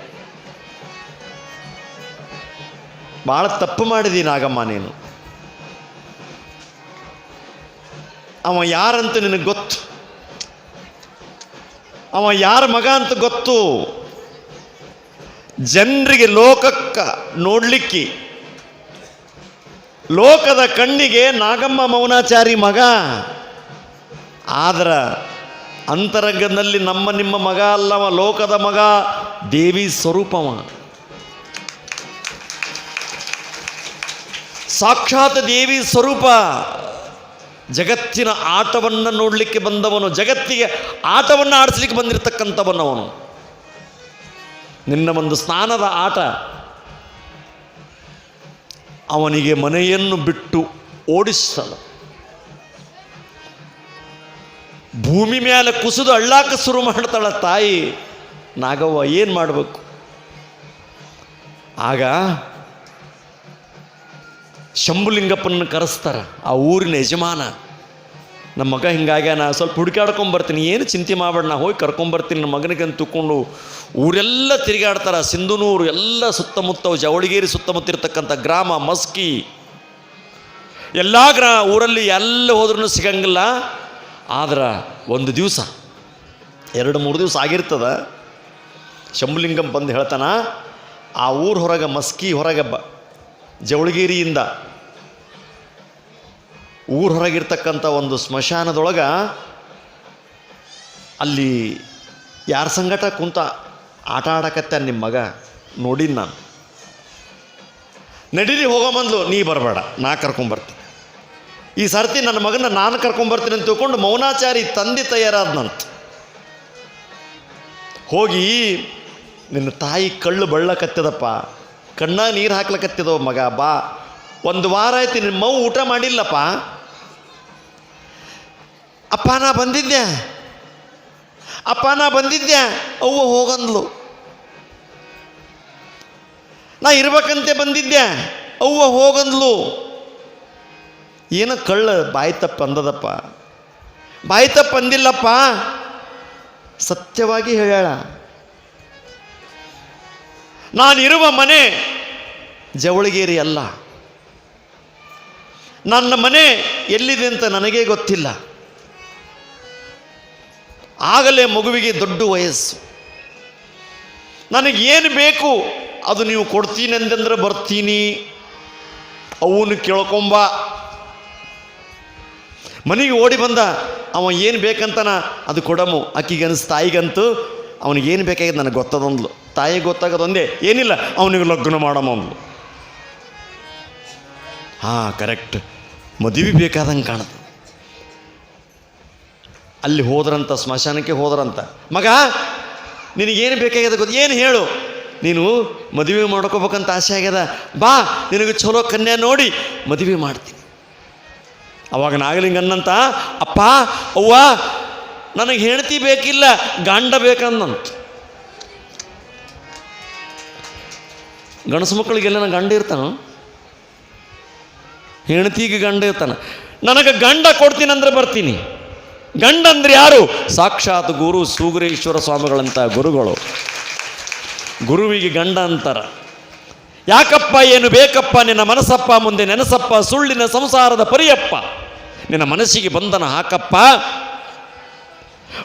A: ಭಾಳ ತಪ್ಪು ಮಾಡಿದಿ ನಾಗಮ್ಮ ನೀನು. ಅವ ಯಾರಂತ ನಿನಗೆ ಗೊತ್ತು? ಅವ ಯಾರ ಮಗ ಅಂತ ಗೊತ್ತು? ಜನರಿಗೆ ಲೋಕಕ್ಕ ನೋಡ್ಲಿಕ್ಕೆ. ಲೋಕದ ಕಣ್ಣಿಗೆ ನಾಗಮ್ಮ ಮೌನಾಚಾರಿ ಮಗ. ಆದ್ರ ಅಂತರಂಗದಲ್ಲಿ ನಮ್ಮ ನಿಮ್ಮ ಮಗ ಅಲ್ಲವ, ಲೋಕದ ಮಗ, ದೇವಿ ಸ್ವರೂಪವ. ಸಾಕ್ಷಾತ್ ದೇವಿ ಸ್ವರೂಪ. ಜಗತ್ತಿನ ಆಟವನ್ನು ನೋಡಲಿಕ್ಕೆ ಬಂದವನು, ಜಗತ್ತಿಗೆ ಆಟವನ್ನು ಆಡಿಸ್ಲಿಕ್ಕೆ ಬಂದಿರತಕ್ಕಂಥವನವನು ನಿನ್ನ ಒಂದು ಸ್ನಾನದ ಆಟ, ಅವನಿಗೆ ಮನೆಯನ್ನು ಬಿಟ್ಟು ಓಡಿಸಲ್ಲ ಭೂಮಿ ಮೇಲೆ ಕುಸಿದು ಅಳ್ಳಾಕ ಶುರು ಮಾಡ್ತಾಳ ತಾಯಿ ನಾಗವ್ವ, ಏನು ಮಾಡಬೇಕು? ಆಗ ಶಂಭುಲಿಂಗಪ್ಪನ ಕರೆಸ್ತಾರೆ. ಆ ಊರಿನ ಯಜಮಾನ ನಮ್ಮ ಮಗ ಹಿಂಗಾಗಿ ನಾ ಸ್ವಲ್ಪ ಹುಡುಕಾಡ್ಕೊಂಬರ್ತೀನಿ ಏನು ಚಿಂತೆ ಮಾಡಬೇಡ, ನಾ ಹೋಗಿ ಕರ್ಕೊಂಬರ್ತೀನಿ ನಮ್ಮ ಮಗನಿಗೆ ಅಂತ ಊರೆಲ್ಲ ತಿರುಗಾಡ್ತಾರೆ ಸಿಂಧುನೂರು ಎಲ್ಲ ಸುತ್ತಮುತ್ತ, ಜವಳಿಗೇರಿ ಸುತ್ತಮುತ್ತ ಇರ್ತಕ್ಕಂಥ ಗ್ರಾಮ, ಮಸ್ಕಿ. ಎಲ್ಲ ಗ್ರಾ, ಊರಲ್ಲಿ ಎಲ್ಲ ಹೋದ್ರೂ ಸಿಗಂಗಿಲ್ಲ. ಆದ್ರೆ ಒಂದು ದಿವಸ, ಎರಡು, ಮೂರು ದಿವಸ ಆಗಿರ್ತದ, ಶಂಭುಲಿಂಗಂ ಬಂದು ಹೇಳ್ತಾನ, ಆ ಊರ ಹೊರಗೆ ಮಸ್ಕಿ ಹೊರಗೆ ಬ ಜವಳಗಿರಿಯಿಂದ ಊರ ಹೊರಗಿರ್ತಕ್ಕಂಥ ಒಂದು ಸ್ಮಶಾನದೊಳಗೆ ಅಲ್ಲಿ ಯಾರ ಸಂಗಟ ಕುಂತ ಆಟ ಆಡಕತ್ತ ನಿಮ್ಮ ಮಗ? ನೋಡಿನ ನಾನು. ನಡೀರಿ ಮೊದಲು. ನೀ ಬರಬೇಡ, ನಾ ಕರ್ಕೊಂಬರ್ತೀನಿ ಈ ಸರ್ತಿ ನನ್ನ ಮಗನ ನಾನು ಕರ್ಕೊಂಬರ್ತೀನಿ ಅಂತ ತಿಳ್ಕೊಂಡು ಮೌನಾಚಾರಿ ತಂದೆ ತಯಾರಾದ್ನಂತ. ಹೋಗಿ ನಿನ್ನ ತಾಯಿ ಕಳ್ಳು ಬಳ್ಳಕತ್ತದಪ್ಪ ಕಣ್ಣಾಗ ನೀರು ಹಾಕ್ಲಕತ್ತಿದೋ ಮಗ, ಬಾ. ಒಂದು ವಾರ ಆಯ್ತು ನಿಮ್ಮ ಮೌ ಊಟ ಮಾಡಿಲ್ಲಪ್ಪ. ಅಪ್ಪ, ನಾ ಬಂದಿದ್ದೆ. ಅಪ್ಪ, ನಾ ಬಂದಿದ್ದೆ. ಅವ್ವ ಹೋಗಂದ್ಲು. ನಾ ಇರ್ಬೇಕಂತೆ ಬಂದಿದ್ದೆ. ಅವ್ವ ಹೋಗಂದ್ಲು. ಏನೋ ಕಳ್ಳ, ಬಾಯಿ ತಪ್ಪ ಅಂದದಪ್ಪ. ಬಾಯಿ ತಪ್ಪ ಅಂದಿಲ್ಲಪ್ಪ. ಸತ್ಯವಾಗಿ ಹೇಳ್ಯಾಳ. ನಾನಿರುವ ಮನೆ ಜವಳಗೇರಿ ಅಲ್ಲ. ನನ್ನ ಮನೆ ಎಲ್ಲಿದೆ ಅಂತ ನನಗೇ ಗೊತ್ತಿಲ್ಲ. ಆಗಲೇ ಮಗುವಿಗೆ ದೊಡ್ಡ ವಯಸ್ಸು. ನನಗೇನು ಬೇಕು ಅದು ನೀವು ಕೊಡ್ತೀನಿ ಅಂದಂದ್ರೆ ಬರ್ತೀನಿ. ಅವನು ಕೇಳ್ಕೊಂಬ. ಮನೆಗೆ ಓಡಿ ಬಂದ, ಅವ ಏನು ಬೇಕಂತನ ಅದು ಕೊಡಮು. ಅಕ್ಕಿಗನ್ಸ್ ತಾಯಿಗಂತೂ ಅವನಿಗೆ ಏನು ಬೇಕಾಗಿದೆ ನನಗೆ ಗೊತ್ತದೊಂದ್ಲು. ತಾಯಿಗೆ ಗೊತ್ತಾಗೋದೊಂದೇ ಏನಿಲ್ಲ, ಅವನಿಗೆ ಲಗ್ನ ಮಾಡಮ್ಮ ಅಂದ್ಲು ಹಾಂ ಕರೆಕ್ಟ್ ಮದುವೆ ಬೇಕಾದಂಗೆ ಕಾಣುತ್ತೆ. ಅಲ್ಲಿ ಹೋದ್ರಂತ, ಸ್ಮಶಾನಕ್ಕೆ ಹೋದ್ರಂತ. ಮಗ, ನಿನಗೇನು ಬೇಕಾಗ್ಯದ ಗೊತ್ತು ಏನು ಹೇಳು? ನೀನು ಮದುವೆ ಮಾಡ್ಕೋಬೇಕಂತ ಆಸೆ ಆಗ್ಯದ? ಬಾ, ನಿನಗೆ ಚಲೋ ಕನ್ಯಾ ನೋಡಿ ಮದುವೆ ಮಾಡ್ತೀನಿ. ಅವಾಗ ನಾಗಲಿಂಗ ಅನ್ನಂತ, ಅಪ್ಪ, ಅವ್ವ, ನನಗೆ ಹೆಂಡತಿ ಬೇಕಿಲ್ಲ, ಗಂಡ ಬೇಕಂದಂತ ಗಂಡಸು ಮಕ್ಕಳಿಗೆಲ್ಲ ನಾನು ಗಂಡ ಇರ್ತಾನ? ಹೆಂಡತಿಗೆ ಗಂಡ ಇರ್ತಾನೆ. ನನಗೆ ಗಂಡ ಕೊಡ್ತೀನಂದ್ರೆ ಬರ್ತೀನಿ. ಗಂಡ ಅಂದ್ರೆ ಯಾರು? ಸಾಕ್ಷಾತ್ ಗುರು ಸೂಗರೇಶ್ವರ ಸ್ವಾಮಿಗಳಂತ ಗುರುಗಳು. ಗುರುವಿಗೆ ಗಂಡ ಅಂತಾರ. ಯಾಕಪ್ಪ ಏನು ಬೇಕಪ್ಪ? ನಿನ್ನ ಮನಸ್ಸಪ್ಪ, ಮುಂದೆ ನೆನಸಪ್ಪ, ಸುಳ್ಳಿನ ಸಂಸಾರದ ಪರಿಯಪ್ಪ. ನಿನ್ನ ಮನಸ್ಸಿಗೆ ಬಂಧನ ಹಾಕಪ್ಪ.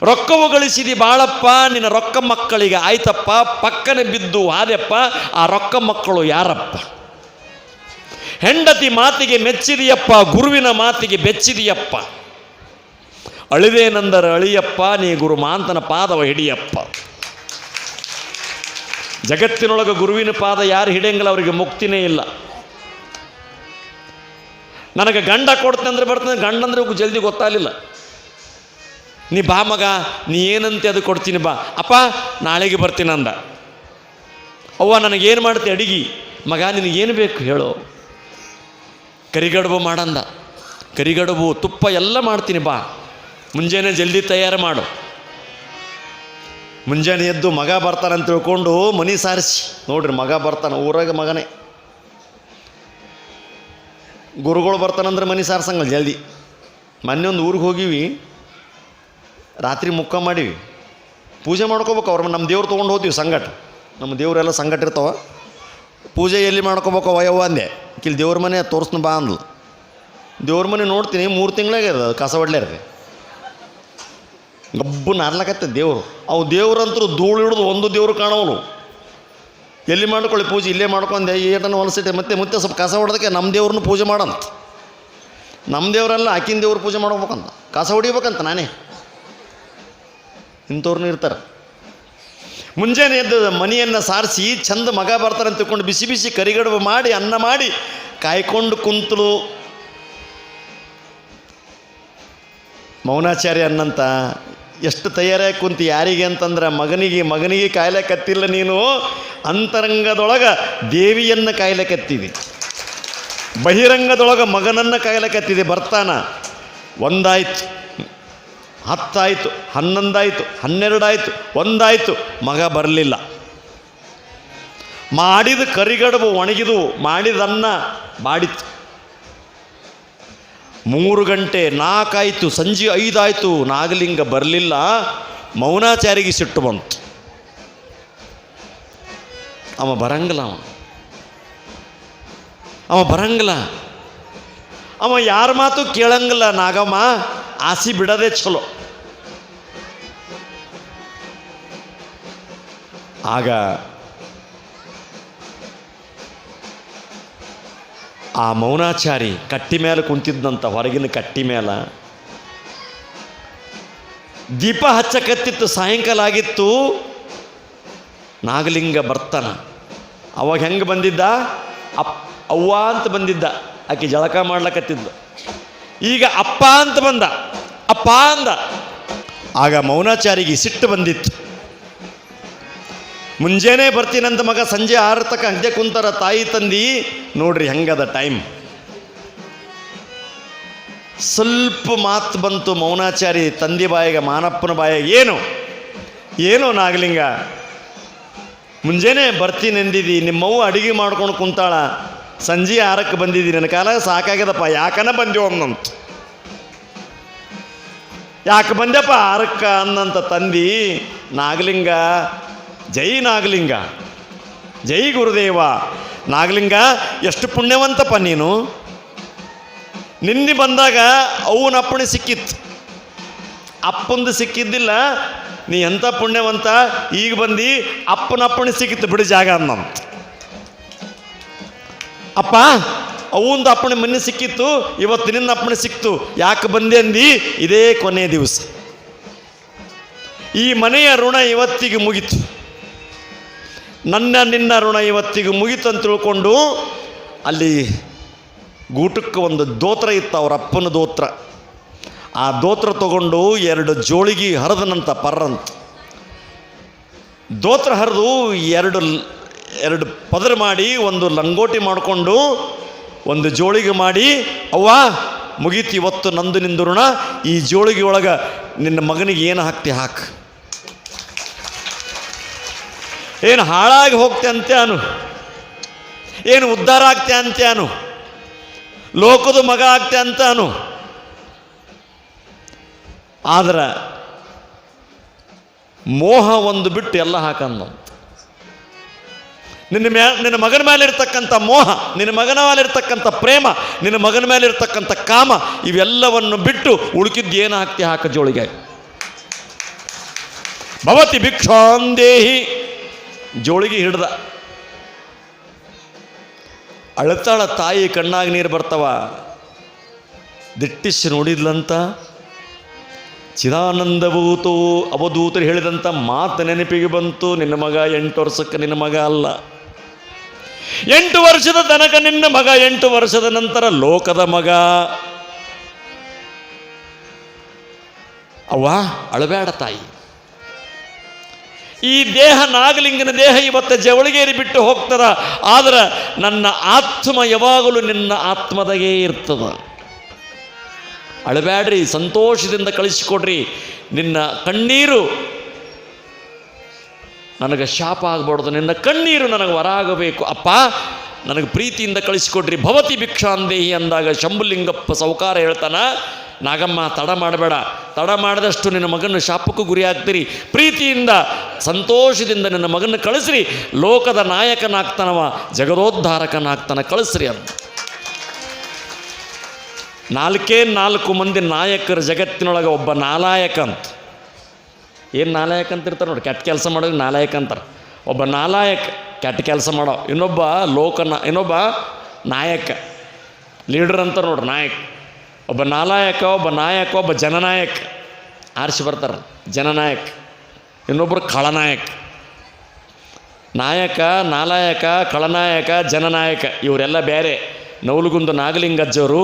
A: ರೊಕ್ಕವು ಗಳಿಸಿದಿ ಬಾಳಪ್ಪ, ನಿನ್ನ ರೊಕ್ಕ ಮಕ್ಕಳಿಗೆ ಆಯ್ತಪ್ಪ, ಪಕ್ಕನೆ ಬಿದ್ದು ಹಾದೆಪ್ಪ, ಆ ರೊಕ್ಕ ಮಕ್ಕಳು ಯಾರಪ್ಪ? ಹೆಂಡತಿ ಮಾತಿಗೆ ಮೆಚ್ಚಿದೆಯಪ್ಪ, ಗುರುವಿನ ಮಾತಿಗೆ ಬೆಚ್ಚಿದೆಯಪ್ಪ. ಅಳಿದೇನೆಂದರೆ, ಅಳಿಯಪ್ಪ, ನೀ ಗುರು ಮಾಂತನ ಪಾದವ ಹಿಡಿಯಪ್ಪ. ಜಗತ್ತಿನೊಳಗೆ ಗುರುವಿನ ಪಾದ ಯಾರು ಹಿಡಿಯಂಗಿಲ್ಲ, ಅವರಿಗೆ ಮುಕ್ತಿನೇ ಇಲ್ಲ. ನನಗೆ ಗಂಡ ಕೊಡ್ತೇನೆ ಅಂದರೆ ಬರ್ತೇನೆ ಗಂಡ ಅಂದ್ರೆ ಅವ್ಕೆ ಜಲ್ದಿ ಗೊತ್ತಾಗಲಿಲ್ಲ. ನೀ ಬಾ ಮಗ, ನೀ ಏನಂತೆ ಅದು ಕೊಡ್ತೀನಿ ಬಾ. ಅಪ್ಪ, ನಾಳೆಗೆ ಬರ್ತೀನಿ ಅಂದ. ಅವ್ವ, ನನಗೇನು ಮಾಡ್ತೆ, ಅಡಿಗೆ? ಮಗ, ನಿನಗೇನು ಬೇಕು ಹೇಳು. ಕರಿಗಡುಬು ಮಾಡಂದ. ಕರಿಗಡುಬು ತುಪ್ಪ ಎಲ್ಲ ಮಾಡ್ತೀನಿ ಬಾ. ಮುಂಜಾನೆ ಜಲ್ದಿ ತಯಾರು ಮಾಡು. ಮುಂಜಾನೆ ಎದ್ದು ಮಗ ಬರ್ತಾನಂತ ತಿಳ್ಕೊಂಡು ಮನಿ ಸಾರಿಸಿ. ನೋಡ್ರಿ ಮಗ ಬರ್ತಾನೆ, ಊರಾಗ ಮಗನೇ. ಗುರುಗಳು ಬರ್ತಾನಂದ್ರೆ ಮನಿ ಸಾರ್ಸಂಗಲ್ಲ ಜಲ್ದಿ. ಮೊನ್ನೆ ಒಂದು ಊರಿಗೆ ಹೋಗಿವಿ. ರಾತ್ರಿ ಮುಕ್ಕ ಮಾಡೀವಿ. ಪೂಜೆ ಮಾಡ್ಕೋಬೇಕು ಅವ್ರ. ನಮ್ಮ ದೇವ್ರು ತೊಗೊಂಡು ಹೋದ್ವಿ ಸಂಗಟ. ನಮ್ಮ ದೇವರೆಲ್ಲ ಸಂಗಟ ಇರ್ತಾವ. ಪೂಜೆ ಎಲ್ಲಿ ಮಾಡ್ಕೋಬೇಕು ವಯವ್ವ ಅಂದೆ. ಕಿಲ್ ದೇವ್ರ ಮನೆ ತೋರಿಸ್ನ ಬಾ ಅಂದ್ಲು. ದೇವ್ರ ಮನೆ ನೋಡ್ತೀನಿ, ಮೂರು ತಿಂಗಳಾಗೆ ಅದು ಕಸ ಹೊಡ್ಲೇರಿ ಗಬ್ಬು ನಾರ್ಲಕತ್ತೆ ದೇವರು. ಅವು ದೇವ್ರಂತರೂ ಧೂಳು ಹಿಡಿದು ಒಂದು ದೇವ್ರು ಕಾಣವನು. ಎಲ್ಲಿ ಮಾಡ್ಕೊಳ್ಳಿ ಪೂಜೆ, ಇಲ್ಲೇ ಮಾಡ್ಕೊಂಡೆ ಏಟನ್ನು ಹೊಲಸಿಟ್ಟೆ ಮತ್ತೆ ಮತ್ತೆ ಸ್ವಲ್ಪ ಕಸ ಹೊಡೆದಕ್ಕೆ ನಮ್ಮ ದೇವ್ರನ್ನ ಪೂಜೆ ಮಾಡಂತ ನಮ್ಮ ದೇವರೆಲ್ಲ ಆಕಿನ ದೇವ್ರ ಪೂಜೆ ಮಾಡ್ಬೇಕಂತ ಕಸ ಹೊಡಿಬೇಕಂತ ನಾನೇ. ಇಂಥವ್ರನ್ನ ಇರ್ತಾರೆ. ಮುಂಜಾನೆ ಎದ್ದು ಮನೆಯನ್ನು ಸಾರಿಸಿ ಚಂದ ಮಗ ಬರ್ತಾರೆ ಅಂತ ತಿಳ್ಕೊಂಡು ಬಿಸಿ ಬಿಸಿ ಕರಿಗಡುಬು ಮಾಡಿ, ಅನ್ನ ಮಾಡಿ ಕಾಯ್ಕೊಂಡು ಕುಂತಳು ಮೌನಾಚಾರ್ಯ ಅನ್ನಂತ, ಎಷ್ಟು ತಯಾರಾಗಿ ಕುಂತು ಯಾರಿಗೆ ಅಂತಂದ್ರೆ, ಮಗನಿಗೆ ಮಗನಿಗೆ ಕಾಯಿಲೆ ಕತ್ತಿಲ್ಲ ನೀನು, ಅಂತರಂಗದೊಳಗೆ ದೇವಿಯನ್ನು ಕಾಯಿಲೆ ಕತ್ತಿದೆ ಬಹಿರಂಗದೊಳಗೆ ಮಗನನ್ನು ಕಾಯಿಲೆ ಕತ್ತಿದೆ ಬರ್ತಾನ. ಒಂದಾಯ್ತು. ಹತ್ತಾಯಿತು, ಹನ್ನೊಂದಾಯಿತು, ಹನ್ನೆರಡಾಯಿತು, ಒಂದಾಯಿತು, ಮಗ ಬರಲಿಲ್ಲ. ಮಾಡಿದ ಕರಿಗಡುಬು ಒಣಗಿದು ಮಾಡಿದನ್ನ ಬಾಡಿತು ಮೂರು ಗಂಟೆ, ನಾಲ್ಕಾಯಿತು, ಸಂಜೆ ಐದಾಯಿತು, ನಾಗಲಿಂಗ ಬರಲಿಲ್ಲ, ಮೌನಾಚಾರಿಗೆ ಸಿಟ್ಟು ಬಂತು. ಅವ ಬರಂಗಿಲ್ಲ ಅವ. ಅವ ಬರಂಗಿಲ್ಲ. ಅವ ಯಾರ ಮಾತು ಕೇಳಂಗಿಲ್ಲ ನಾಗಮ್ಮ. ಆಸಿ ಬಿಡದೆ ಚಲೋ. ಆಗ ಆ ಮೌನಾಚಾರಿ ಕಟ್ಟಿ ಮೇಲೆ ಕುಂತಿದ್ದಂಥ ಹೊರಗಿನ ಕಟ್ಟಿ ಮೇಲೆ ದೀಪ ಹಚ್ಚಕತ್ತಿತ್ತು, ಸಾಯಂಕಾಲ ಆಗಿತ್ತು, ನಾಗಲಿಂಗ ಬರ್ತಾನ. ಅವಾಗ ಹೆಂಗೆ ಬಂದಿದ್ದ? ಅಪ್, ಅವ್ವ ಅಂತ ಬಂದಿದ್ದ. ಆಕೆ ಜಳಕ ಮಾಡ್ಲಕತ್ತಿದ್ಲು. ಈಗ ಅಪ್ಪ ಅಂತ ಬಂದ. ಅಪ್ಪ ಅಂದ. ಆಗ ಮೌನಾಚಾರಿಗೆ ಸಿಟ್ಟು ಬಂದಿತ್ತು. ಮುಂಜಾನೆ ಬರ್ತೀನಂತ ಮಗ, ಸಂಜೆ ಆರು ತಕ್ಕ ಕುಂತಾರ ತಾಯಿ ತಂದಿ, ನೋಡ್ರಿ ಹೆಂಗದ ಟೈಮ್ ಸ್ವಲ್ಪ ಮಾತು ಬಂತು ಮೌನಾಚಾರಿ ತಂದಿ ಬಾಯಿಗೆ, ಮಾನಪ್ಪನ ಬಾಯಿಗೆ, ಏನು? ಏನು ನಾಗಲಿಂಗ? ಮುಂಜಾನೆ ಬರ್ತೀನಿ ನಿಮ್ಮವ್ವ ಅಡುಗೆ ಮಾಡ್ಕೊಂಡು ಕುಂತಾಳ. ಸಂಜೆ ಆರಕ್ಕೆ ಬಂದಿದ್ದೀನಿ ನನ್ನ ಕಾಲ ಸಾಕಾಗ್ಯದಪ್ಪ, ಯಾಕನ ಅನ್ನಂತ. ಯಾಕೆ ಬಂದ್ಯಪ್ಪ? ಅರಕ್ಕ ಅನ್ನಂತ ತಂದಿ, ನಾಗಲಿಂಗ, ಜೈ ನಾಗಲಿಂಗ, ಜೈ ಗುರುದೇವ. ನಾಗಲಿಂಗ, ಎಷ್ಟು ಪುಣ್ಯವಂತಪ್ಪ ನೀನು. ನಿನ್ನೆ ಬಂದಾಗ ಅವನ ಅಪ್ಪಣೆ ಸಿಕ್ಕಿತ್ತು. ಅಪ್ಪಂದು ಸಿಕ್ಕಿದ್ದಿಲ್ಲ, ನೀ ಎಂಥ ಪುಣ್ಯವಂತ? ಈಗ ಬಂದು, ಅಪ್ಪನ ಅಪ್ಪಣೆ ಸಿಕ್ಕಿತ್ತು, ಬಿಡು ಜಾಗ ಅನ್ನಂತ. ಅಪ್ಪ ಅವಂದು ಅಪ್ಪಣೆ ಮನೆ ಸಿಕ್ಕಿತ್ತು, ಇವತ್ತು ನಿನ್ನ ಅಪ್ಪಣೆ ಸಿಕ್ತು. ಯಾಕೆ ಬಂದೆ ಅಂದಿ? ಇದೇ ಕೊನೆಯ ದಿವಸ. ಈ ಮನೆಯ ಋಣ ಇವತ್ತಿಗೆ ಮುಗಿತು. ನನ್ನ ನಿನ್ನ ಋಣ ಇವತ್ತಿಗೆ ಮುಗಿತು ಅಂತ ತಿಳ್ಕೊಂಡು ಅಲ್ಲಿ ಗೂಟಕ್ಕೆ ಒಂದು ದೋತ್ರ ಇತ್ತು, ಅವ್ರ ಅಪ್ಪನ ದೋತ್ರ. ಆ ದೋತ್ರ ತಗೊಂಡು ಎರಡು ಜೋಳಿಗೆ ಹರಿದನಂತ ಪರ್ರಂತ. ದೋತ್ರ ಹರಿದು ಎರಡು ಎರಡು ಪದರ ಮಾಡಿ ಒಂದು ಲಂಗೋಟಿ ಮಾಡಿಕೊಂಡು ಒಂದು ಜೋಳಿಗೆ ಮಾಡಿ, ಅವ್ವ, ಮುಗೀತಿ ಇವತ್ತು ನಂದು ನಿಂದುರುಣ ಈ ಜೋಳಿಗೆ ಒಳಗೆ ನಿನ್ನ ಮಗನಿಗೆ ಏನು ಹಾಕ್ತಿ ಹಾಕು. ಏನು ಹಾಳಾಗಿ ಹೋಗ್ತೆ ಅಂತೆ ಅನು? ಏನು ಉದ್ಧಾರ ಆಗ್ತೆ ಅಂತೆ ಅನು? ಲೋಕದ ಮಗ ಆಗ್ತೆ ಅಂತ ಅನು? ಆದ್ರೆ ಮೋಹ ಒಂದು ಬಿಟ್ಟು ಎಲ್ಲ ಹಾಕಂದ ನಿನ್ನ ಮ್ಯಾ, ನಿನ್ನ ಮಗನ ಮೇಲೆ ಇರ್ತಕ್ಕಂಥ ಮೋಹ, ನಿನ್ನ ಮಗನ ಮೇಲೆ ಇರ್ತಕ್ಕಂಥ ಪ್ರೇಮ, ನಿನ್ನ ಮಗನ ಮೇಲೆ ಇರತಕ್ಕಂಥ ಕಾಮ, ಇವೆಲ್ಲವನ್ನು ಬಿಟ್ಟು ಉಳುಕಿದ್ದು ಏನು ಹಾಕ್ತಿ? ಹಾಕ ಜೋಳಿಗೆ. ಭವತಿ ಭಿಕ್ಷಾಂದೇಹಿ ಜೋಳಿಗೆ ಹಿಡ್ದ. ಅಳತಾಳ ತಾಯಿ ಕಣ್ಣಾಗ ನೀರು ಬರ್ತಾವ. ದಿಟ್ಟಿಸಿ ನೋಡಿದ್ಲಂತ, ಚಿದಾನಂದಭೂತು ಅವಧೂತರು ಹೇಳಿದಂಥ ಮಾತು ನೆನಪಿಗೆ ಬಂತು. ನಿನ್ನ ಮಗ ಎಂಟು ವರ್ಷಕ್ಕೆ ನಿನ್ನ ಮಗ ಅಲ್ಲ. ಎಂಟು ವರ್ಷದ ತನಕ ನಿನ್ನ ಮಗ, ಎಂಟು ವರ್ಷದ ನಂತರ ಲೋಕದ ಮಗ. ಅವ್ವ, ಅಳಬೇಡ ತಾಯಿ. ಈ ದೇಹ ನಾಗಲಿಂಗನ ದೇಹ ಇವತ್ತು ಜವಳಿಗೇರಿ ಬಿಟ್ಟು ಹೋಗ್ತದ, ಆದ್ರೆ ನನ್ನ ಆತ್ಮ ಯಾವಾಗಲೂ ನಿನ್ನ ಆತ್ಮದಾಗೇ ಇರ್ತದ. ಅಳಬೇಡ್ರಿ, ಸಂತೋಷದಿಂದ ಕಳಿಸಿಕೊಡ್ರಿ. ನಿನ್ನ ಕಣ್ಣೀರು ನನಗೆ ಶಾಪ ಆಗಬಾರ್ದು, ನಿನ್ನ ಕಣ್ಣೀರು ನನಗೆ ವರ ಆಗಬೇಕು ಅಪ್ಪ, ನನಗೆ ಪ್ರೀತಿಯಿಂದ ಕಳಿಸಿಕೊಡ್ರಿ. ಭವತಿ ಭಿಕ್ಷಾಂದೇಹಿ ಅಂದಾಗ ಶಂಭುಲಿಂಗಪ್ಪ ಸೌಕಾರ ಹೇಳ್ತಾನ, ನಾಗಮ್ಮ, ತಡ ಮಾಡಬೇಡ. ತಡ ಮಾಡಿದಷ್ಟು ನಿನ್ನ ಮಗನ ಶಾಪಕ್ಕೂ ಗುರಿ ಆಗ್ತೀರಿ. ಪ್ರೀತಿಯಿಂದ, ಸಂತೋಷದಿಂದ ನಿನ್ನ ಮಗನ ಕಳಿಸ್ರಿ. ಲೋಕದ ನಾಯಕನಾಗ್ತಾನವ, ಜಗದೋದ್ಧಾರಕನಾಗ್ತಾನ, ಕಳಿಸ್ರಿ ಅಂತ. ನಾಲ್ಕೇ ನಾಲ್ಕು ಮಂದಿ ನಾಯಕರ ಜಗತ್ತಿನೊಳಗೆ ಒಬ್ಬ ನಾಲಾಯಕ ಅಂತ. ಏನು ನಾಲಾಯಕ ಅಂತ ಇರ್ತಾರೆ ನೋಡಿ, ಕೆಟ್ಟ ಕೆಲಸ ಮಾಡೋದು ನಾಲಾಯಕ ಅಂತಾರೆ. ಒಬ್ಬ ನಾಲಾಯಕ ಕೆಟ್ಟ ಕೆಲಸ ಮಾಡೋ, ಇನ್ನೊಬ್ಬ ಲೋಕನ, ಇನ್ನೊಬ್ಬ ನಾಯಕ, ಲೀಡರ್ ಅಂತ ನೋಡ್ರಿ ನಾಯಕ. ಒಬ್ಬ ನಾಲಾಯಕ, ಒಬ್ಬ ನಾಯಕ, ಒಬ್ಬ ಜನನಾಯಕ, ಆರಿಸಿ ಬರ್ತಾರೆ ಜನನಾಯಕ ಇನ್ನೊಬ್ಬರು ಖಳನಾಯಕ. ನಾಯಕ, ನಾಲಾಯಕ, ಖಳನಾಯಕ, ಜನನಾಯಕ, ಇವರೆಲ್ಲ ಬೇರೆ ನವಲುಗುಂದ ನಾಗಲಿಂಗಜ್ಜವರು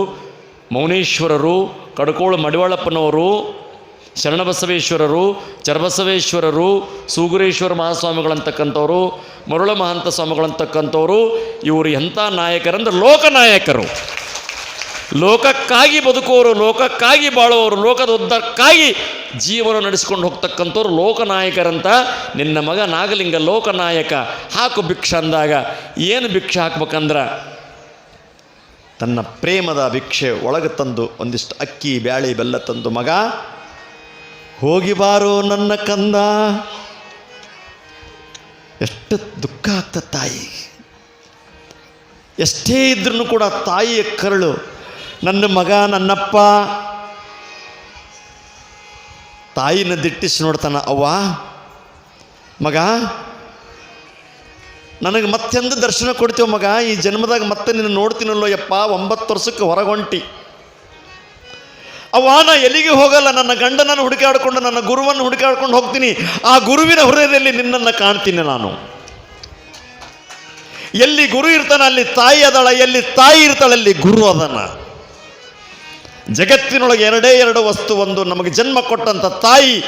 A: ಮೌನೇಶ್ವರರು, ಕಡ್ಕೋಳು ಮಡಿವಾಳಪ್ಪನವರು ಶರಣಬಸವೇಶ್ವರರು, ಚರಬಸವೇಶ್ವರರು, ಸೂಗುರೇಶ್ವರ ಮಹಾಸ್ವಾಮಿಗಳಂತಕ್ಕಂಥವ್ರು, ಮರುಳ ಮಹಂತ ಸ್ವಾಮಿಗಳಂತಕ್ಕಂಥವ್ರು, ಇವರು ಎಂಥ ನಾಯಕರಂದ್ರೆ ಲೋಕನಾಯಕರು. ಲೋಕಕ್ಕಾಗಿ ಬದುಕುವವರು, ಲೋಕಕ್ಕಾಗಿ ಬಾಳುವವರು, ಲೋಕದ ಉದ್ದಕ್ಕಾಗಿ ಜೀವನ ನಡೆಸ್ಕೊಂಡು ಹೋಗ್ತಕ್ಕಂಥವ್ರು ಲೋಕನಾಯಕರಂತ ನಿನ್ನ ಮಗ ನಾಗಲಿಂಗ ಲೋಕನಾಯಕ. ಹಾಕು ಭಿಕ್ಷ ಅಂದಾಗ, ಏನು ಭಿಕ್ಷೆ ಹಾಕ್ಬೇಕಂದ್ರೆ? ತನ್ನ ಪ್ರೇಮದ ಭಿಕ್ಷೆ ಒಳಗೆ ತಂದು ಒಂದಿಷ್ಟು ಅಕ್ಕಿ, ಬ್ಯಾಳಿ, ಬೆಲ್ಲ ತಂದು ಮಗ ಹೋಗಿ ಬಾರೋ ನನ್ನ ಕಂದ. ಎಷ್ಟು ದುಃಖ ಆಗ್ತದೆ ತಾಯಿ. ಎಷ್ಟೇ ಇದ್ರೂ ಕೂಡ ತಾಯಿಯ ಕರಳು, ನನ್ನ ಮಗ, ನನ್ನಪ್ಪ. ತಾಯಿನ ದಿಟ್ಟಿಸಿ ನೋಡ್ತಾನ, ಅವ್ವ, ಮಗ, ನನಗೆ ಮತ್ತೆಂದು ದರ್ಶನ ಕೊಡ್ತೀವ ಮಗ, ಈ ಜನ್ಮದಾಗ ಮತ್ತೆ ನಿನ್ನ ನೋಡ್ತೀನಲ್ಲೋ ಯಪ್ಪ, ಒಂಬತ್ತು ವರ್ಷಕ್ಕೆ ಹೊರಗೊಂಟಿ. ಅವ್ವ, ನಾ ಎಲ್ಲಿಗೆ ಹೋಗಲ್ಲ. ನನ್ನ ಗಂಡನನ್ನು ಹುಡುಕಾಡಿಕೊಂಡು, ನನ್ನ ಗುರುವನ್ನು ಹುಡುಕಾಡ್ಕೊಂಡು ಹೋಗ್ತೀನಿ. ಆ ಗುರುವಿನ ಹೃದಯದಲ್ಲಿ ನಿನ್ನನ್ನು ಕಾಣ್ತೀನಿ ನಾನು. ಎಲ್ಲಿ ಗುರು ಇರ್ತಾನ, ಅಲ್ಲಿ ತಾಯಿ ಅದಳ. ಎಲ್ಲಿ ತಾಯಿ ಇರ್ತಾಳೆ, ಅಲ್ಲಿ ಗುರು ಅದನ. ಜಗತ್ತಿನೊಳಗೆ ಎರಡೇ ಎರಡು ವಸ್ತು ಒಂದು. ನಮಗೆ ಜನ್ಮ ಕೊಟ್ಟಂಥ ತಾಯಿ,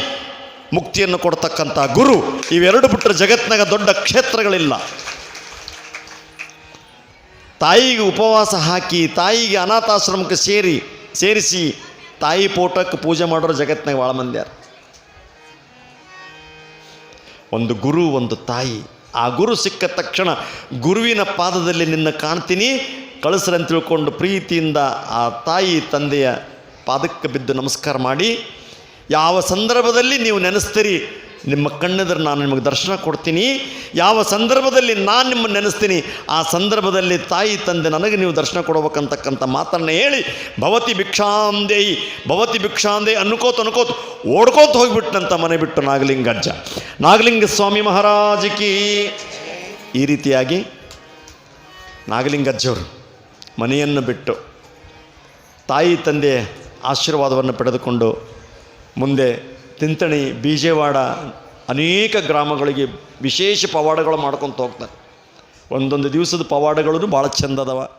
A: ಮುಕ್ತಿಯನ್ನು ಕೊಡ್ತಕ್ಕಂಥ ಗುರು. ಇವೆರಡು ಬಿಟ್ಟರೆ ಜಗತ್ತಿನಾಗ ದೊಡ್ಡ ಕ್ಷೇತ್ರಗಳಿಲ್ಲ. ತಾಯಿಗೆ ಉಪವಾಸ ಹಾಕಿ, ತಾಯಿಗೆ ಅನಾಥಾಶ್ರಮಕ್ಕೆ ಸೇರಿ, ಸೇರಿಸಿ ತಾಯಿ ಪೋಟಕ್ಕೆ ಪೂಜೆ ಮಾಡೋರು ಜಗತ್ತಿನಾಗ ಭಾಳ ಮಂದಿ ಯಾರು? ಒಂದು ಗುರು, ಒಂದು ತಾಯಿ. ಆ ಗುರು ಸಿಕ್ಕ ತಕ್ಷಣ ಗುರುವಿನ ಪಾದದಲ್ಲಿ ನಿನ್ನ ಕಾಣ್ತೀನಿ ಕಳಿಸ್ರಂತ ತಿಳ್ಕೊಂಡು ಪ್ರೀತಿಯಿಂದ ಆ ತಾಯಿ ತಂದೆಯ ಪಾದಕ್ಕೆ ಬಿದ್ದು ನಮಸ್ಕಾರ ಮಾಡಿ, ಯಾವ ಸಂದರ್ಭದಲ್ಲಿ ನೀವು ನೆನೆಸ್ತೀರಿ? ನಿಮ್ಮ ಕಣ್ಣೆದುರು ನಾನು ನಿಮಗೆ ದರ್ಶನ ಕೊಡ್ತೀನಿ. ಯಾವ ಸಂದರ್ಭದಲ್ಲಿ ನಾನು ನಿಮ್ಮನ್ನು ನೆನೆಸ್ತೀನಿ, ಆ ಸಂದರ್ಭದಲ್ಲಿ ತಾಯಿ ತಂದೆ ನನಗೆ ನೀವು ದರ್ಶನ ಕೊಡಬೇಕಂತಕ್ಕಂಥ ಮಾತನ್ನು ಹೇಳಿ, ಭವತಿ ಭಿಕ್ಷಾಂದೇಯಿ ಭವತಿ ಭಿಕ್ಷಾಂದೇ ಅನ್ಕೋತ ಅನ್ಕೋತ ಓಡ್ಕೋತ ಹೋಗಿಬಿಟ್ಟಂತ ಮನೆ ಬಿಟ್ಟು ನಾಗಲಿಂಗ ಅಜ್ಜ. ನಾಗಲಿಂಗ ಸ್ವಾಮಿ ಮಹಾರಾಜಕಿ ಈ ರೀತಿಯಾಗಿ ನಾಗಲಿಂಗಜ್ಜವರು ಮನೆಯನ್ನು ಬಿಟ್ಟು ತಾಯಿ ತಂದೆ ಆಶೀರ್ವಾದವನ್ನು ಪಡೆದುಕೊಂಡು ಮುಂದೆ ತಿಂತಣಿ ಬೀಜವಾಡ ಅನೇಕ ಗ್ರಾಮಗಳಿಗೆ ವಿಶೇಷ ಪವಾಡಗಳು ಮಾಡ್ಕೊತ ಹೋಗ್ತಾರೆ. ಒಂದೊಂದು ದಿವಸದ ಪವಾಡಗಳು ಭಾಳ ಚಂದದವ